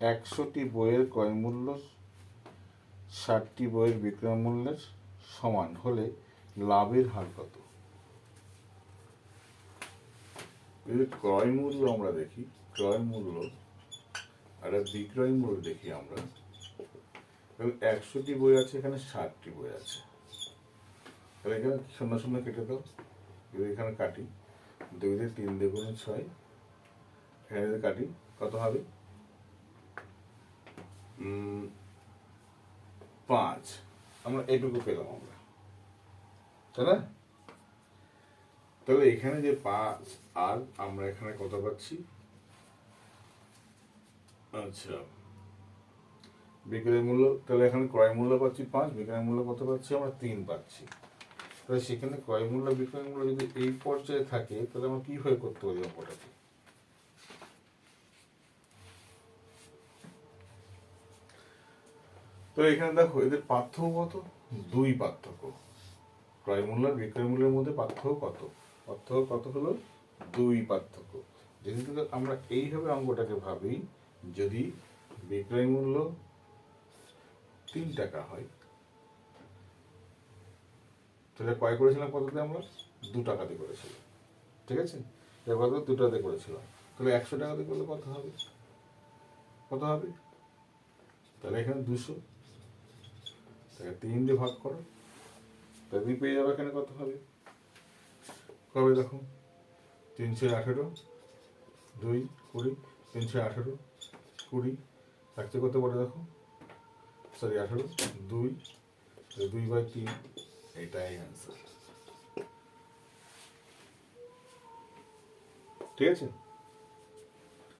একশোটি বইয়ের ক্রয় মূল্য, ষাটটি বইয়ের বিক্রয় মূল্যের সমান হলে লাভের হার কত? যদি ক্রয় মূল্য আমরা দেখি, ক্রয় মূল্য, আর বিক্রয় মূল্য দেখি আমরা। তাহলে একশোটি বই আছে, এখানে ষাটটি বই আছে। তাহলে এখানে শূন্য শূন্য কেটে দাও, এবার এখানে কাটি। দুই দিয়ে তিন দেগুণে ছয়, এখানে যদি কাটি, কত হবে? পাঁচ। আমরা এইটুকু পেলাম আমরা। তাই না? তাহলে এখানে যে পাঁচ আর আমরা এখানে কত পাচ্ছি? আচ্ছা। বিক্রয় মূল্য, তাহলে এখানে ক্রয় মূল্য পাচ্ছি পাঁচ, বিক্রয় মূল্য কত পাচ্ছি? আমরা তিন পাচ্ছি। তাহলে সেখানে ক্রয় মূল্য, বিক্রয় মূল্য যদি এই পর্যায়ে থাকে, তাহলে আমরা কীভাবে করতে পারি অঙ্কটাকে? তো এখানে দেখো, এদের পার্থক্য কত? দুই পার্থক্য। ক্রয় মূল্য আর বিক্রয় মূল্যের মধ্যে পার্থক্য কত? পার্থক্য কত হলো? দুই পার্থক্য। যেহেতু আমরা এইভাবে অঙ্কটাকে ভাবি, যদি বিক্রয় মূল্য তিন টাকা হয়, তাহলে ক্রয় করেছিলাম কততে আমরা? দু টাকাতে করেছিলাম। ঠিক আছে? কত? দু টাকাতে করেছিলাম। তাহলে একশো টাকাতে করলে কত হবে? কত হবে? তাহলে এখানে দুশো। তাহলে তিন দিয়ে ভাগ করো। তুমি পেয়ে যাবে এখানে কত হবে? কবে দেখো? তিনশো আঠেরো, দুই, কুড়ি, তিনশো আঠেরো, কুড়ি থাকছে কত বলে দেখো? সরি, আঠেরো, দুই দুই বাই তিন এটাই অ্যান্সার ঠিক আছে?